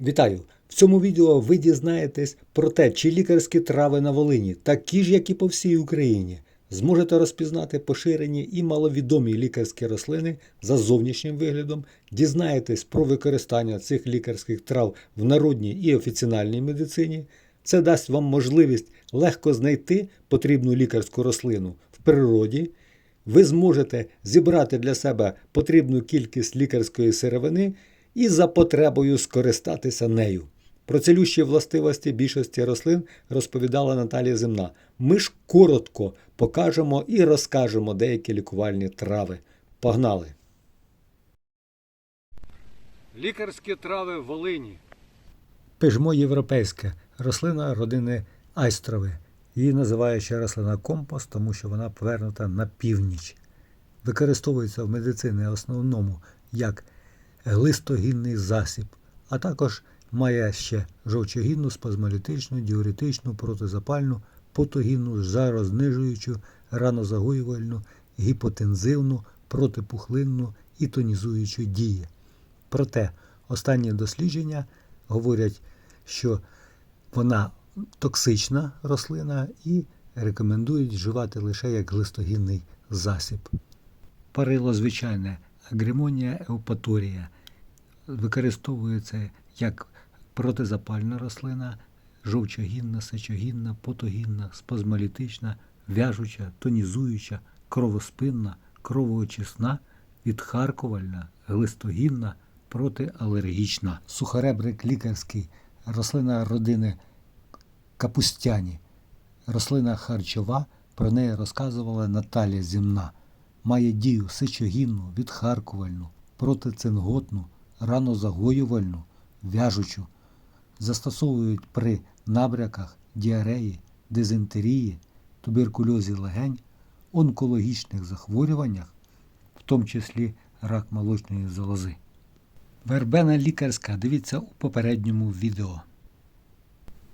Вітаю! В цьому відео ви дізнаєтесь про те, чи лікарські трави на Волині, такі ж, як і по всій Україні, зможете розпізнати поширені і маловідомі лікарські рослини за зовнішнім виглядом, дізнаєтесь про використання цих лікарських трав в народній і офіціональній медицині. Це дасть вам можливість легко знайти потрібну лікарську рослину в природі. Ви зможете зібрати для себе потрібну кількість лікарської сировини і за потребою скористатися нею. Про цілющі властивості більшості рослин розповідала Наталія Земна. Ми ж коротко покажемо і розкажемо деякі лікувальні трави. Погнали! Лікарські трави Волині. Пижмо європейське рослина родини айстрови. Її називають ще рослина компост, тому що вона повернута на північ. Використовується в медицині основному як глистогінний засіб, а також має ще жовчогінну, спазмолітичну, діуретичну, протизапальну, потогінну, жарознижуючу, ранозагоювальну, гіпотензивну, протипухлинну і тонізуючу дії. Проте останні дослідження говорять, що вона токсична рослина і рекомендують вживати лише як глистогінний засіб. Парило звичайне агримонія еупаторія використовується як протизапальна рослина, жовчогінна, сечогінна, потогінна, спазмолітична, в'яжуча, тонізуюча, кровоспинна, кровоочисна, відхаркувальна, глистогінна, протиалергічна. Сухоребрик лікарський, рослина родини капустяні. Рослина харчова, про неї розказувала Наталія Зімна. Має дію сечогінну, відхаркувальну, протицинготну, ранозагоювальну, в'яжучу. Застосовують при набряках, діареї, дизентерії, туберкульозі легень, онкологічних захворюваннях, в тому числі рак молочної залози. Вербена лікарська, дивіться у попередньому відео.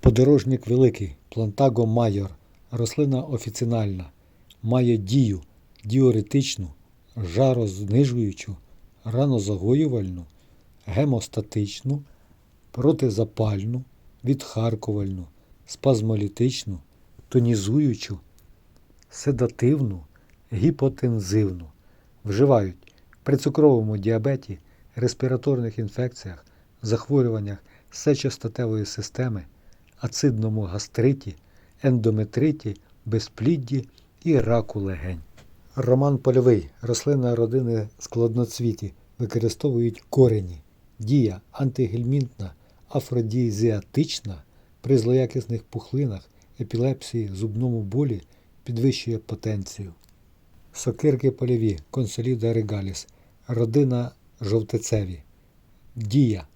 Подорожник великий, плантаго майор, рослина офіцинальна, має дію діуретичну, жарознижуючу, ранозагоювальну, гемостатичну, протизапальну, відхаркувальну, спазмолітичну, тонізуючу, седативну, гіпотензивну. Вживають при цукровому діабеті, респіраторних інфекціях, захворюваннях сечостатевої системи, ацидному гастриті, ендометриті, безплідді і раку легень. Роман польовий, рослина родини складноцвіті, використовують корені. Дія антигельмінтна, афродізіатична, при злоякісних пухлинах, епілепсії, зубному болі підвищує потенцію. Сокирки польові, консоліда регаліс, родина жовтецеві. Дія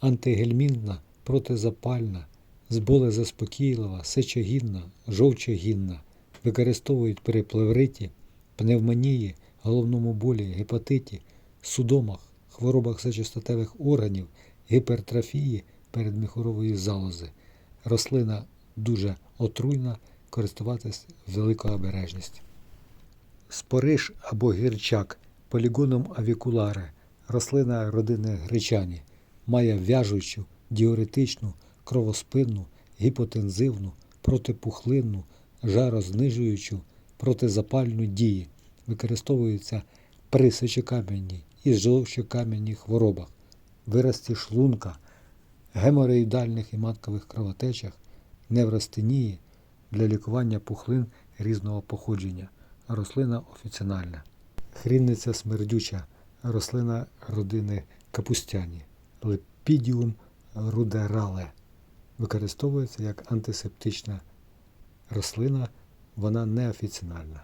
антигельмінтна, протизапальна, зболезаспокійлива, сечогінна, жовчогінна. Використовують при плевриті, пневмонії, головному болі, гепатиті, судомах, хворобах сечостатевих органів, гіпертрофії передміхорової залози. Рослина дуже отруйна, користуватись великою обережністю. Спориш або гірчак полігоном авікуларе, рослина родини гречані, має в'яжучу, діуретичну, кровоспинну, гіпотензивну, протипухлинну, жарознижуючу, протизапальну дії. Використовується при сечокам'яній і жовчокам'яній хворобах, вирості шлунка, геморроїдальних і маткових кровотечах, невростенії для лікування пухлин різного походження. Рослина офіціональна. Хрінниця смердюча, рослина родини капустяні. Лепідіум рудерале. Використовується як антисептична рослина, вона неофіціональна.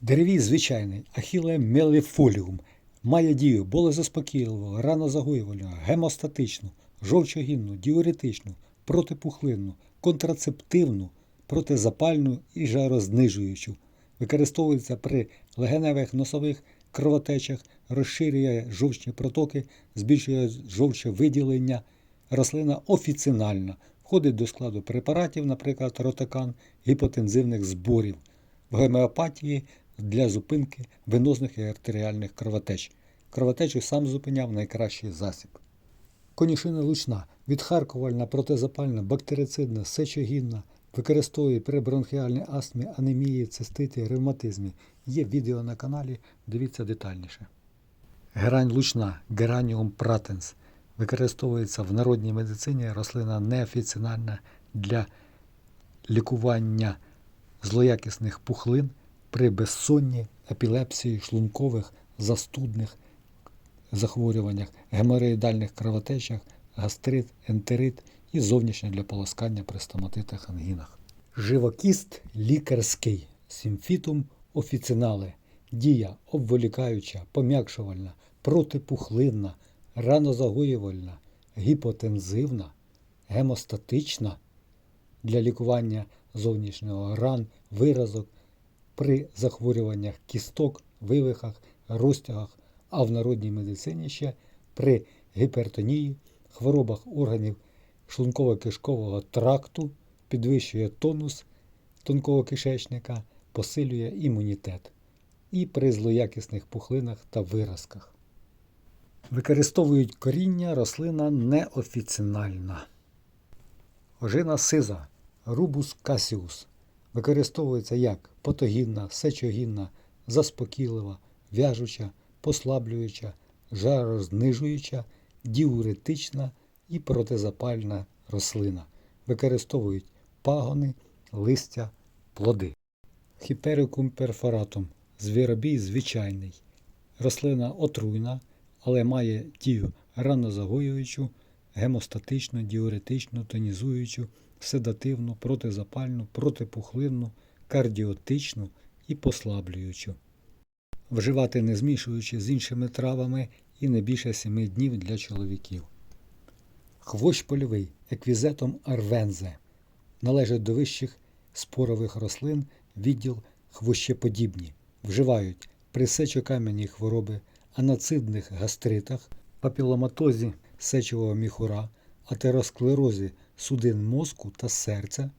Деревій звичайний ахіле меліфоліум має дію болезаспокійливу, ранозагоювальну, гемостатичну, жовчогінну, діуретичну, протипухлинну, контрацептивну, протизапальну і жарознижуючу. Використовується при легеневих носових кровотечах, розширює жовчні протоки, збільшує жовчовиділення. Рослина офіцинальна, входить до складу препаратів, наприклад, ротакан, гіпотензивних зборів, в гомеопатії для зупинки венозних і артеріальних кровотеч. Кровотечу сам зупиняв найкращий засіб. Конюшина лучна, відхаркувальна, протизапальна, бактерицидна, сечогінна, використовує при бронхіальній астмі, анемії, циститі, ревматизмі. Є відео на каналі, дивіться детальніше. Герань лучна, Гераніум пратенс. Використовується в народній медицині рослина неофіціональна для лікування злоякісних пухлин при безсонні, епілепсії, шлункових, застудних захворюваннях, геморроїдальних кровотечах, гастрит, ентерит і зовнішнє для полоскання при стоматитах ангінах. Живокіст лікарський сімфітум офіцінале. Дія обволікаюча, пом'якшувальна, протипухлинна, ранозагоювальна, гіпотензивна, гемостатична для лікування зовнішнього ран, виразок при захворюваннях кісток, вивихах, розтягах, а в народній медицині ще при гіпертонії, хворобах органів шлунково-кишкового тракту, підвищує тонус тонкого кишечника, посилює імунітет і при злоякісних пухлинах та виразках. Використовують коріння рослина неофіцинальна. Ожина сиза рубус касіус використовується як патогінна, сечогінна, заспокійлива, в'яжуча, послаблююча, жарознижуюча, діуретична і протизапальна рослина. Використовують пагони, листя, плоди. Хіперикум перфоратум звіробій звичайний. Рослина отруйна, але має дію ранозагоюючу, гемостатичну, діуретичну, тонізуючу, седативну, протизапальну, протипухлинну, кардіотичну і послаблюючу. Вживати не змішуючи з іншими травами і не більше 7 днів для чоловіків. Хвощ польовий еквізетом арвензе належить до вищих спорових рослин відділ хвощеподібні. Вживають при сечокам'яній хвороби, анацидних гастритах, папіломатозі сечового міхура, атеросклерозі судин мозку та серця,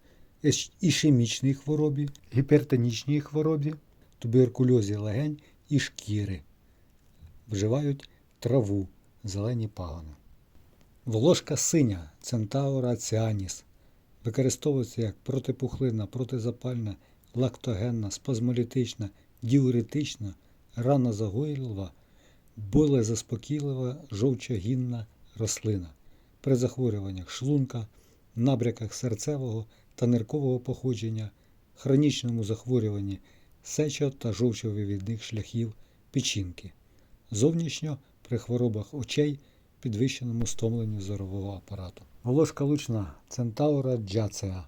ішемічній хворобі, гіпертонічній хворобі, туберкульозі легень і шкіри. Вживають траву, зелені пагони. Волошка синя центаура ціаніс використовується як протипухлинна, протизапальна, лактогенна, спазмолітична, діуретична, ранозагойлива, болезаспокійлива, жовчогінна рослина при захворюваннях шлунка, набряках серцевого та ниркового походження, хронічному захворюванні сечо та жовчовивідних шляхів печінки, зовнішньо при хворобах очей, підвищеному стомленню зорового апарату. Волошка лучна центаура джацеа,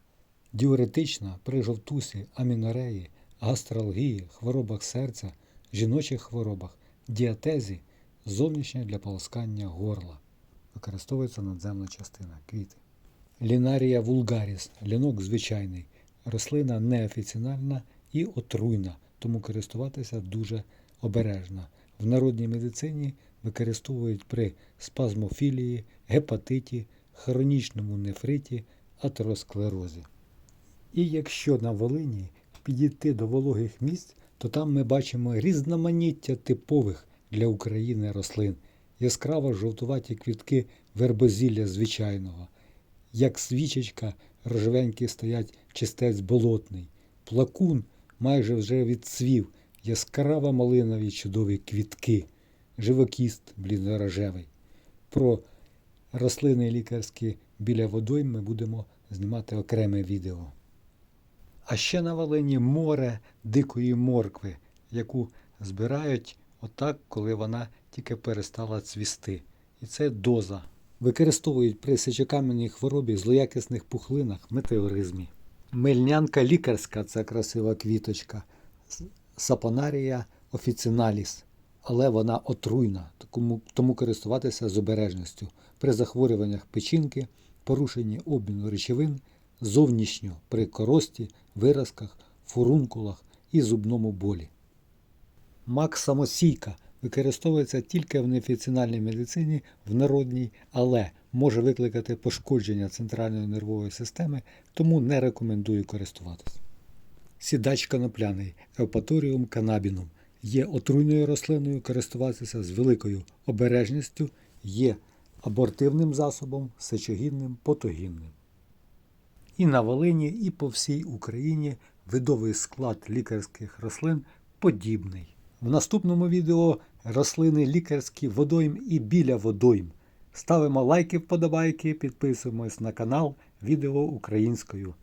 діуретична при жовтусі, амінореї, гастралгії, хворобах серця, жіночих хворобах, діатезі, зовнішня для полоскання горла. Використовується надземна частина квіти. Лінарія вулгаріс, лінок звичайний, рослина неофіціональна і отруйна, тому користуватися дуже обережно. В народній медицині використовують при спазмофілії, гепатиті, хронічному нефриті, атеросклерозі. І якщо на Волині підійти до вологих місць, то там ми бачимо різноманіття типових для України рослин, яскраво жовтуваті квітки вербозілля звичайного, як свічечка рожевенькі стоять чистець болотний, плакун майже вже відцвів, яскраво малинові чудові квітки, живокіст блідорожевий. Про рослини лікарські біля водойм ми будемо знімати окреме відео. А ще на Волині море дикої моркви, яку збирають отак, коли вона тільки перестала цвісти. І це доза. Використовують при сечокам'яній хворобі, злоякісних пухлинах, метеоризмі. Мельнянка лікарська це красива квіточка. Сапонарія офіціналіс. Але вона отруйна, тому, тому користуватися з обережністю при захворюваннях печінки, порушенні обміну речовин, зовнішньо при корості, виразках, фурункулах і зубному болі. Мак самосійка використовується тільки в неофіціональній медицині, в народній, але може викликати пошкодження центральної нервової системи, тому не рекомендую користуватися. Сідач конопляний Еупаторіум канабінум є отруйною рослиною, користуватися з великою обережністю, є абортивним засобом, сечогінним, потогінним. І на Волині, і по всій Україні видовий склад лікарських рослин подібний. В наступному відео рослини лікарські водойм і біля водойм. Ставимо лайки, вподобайки, підписуємось на канал відео українською.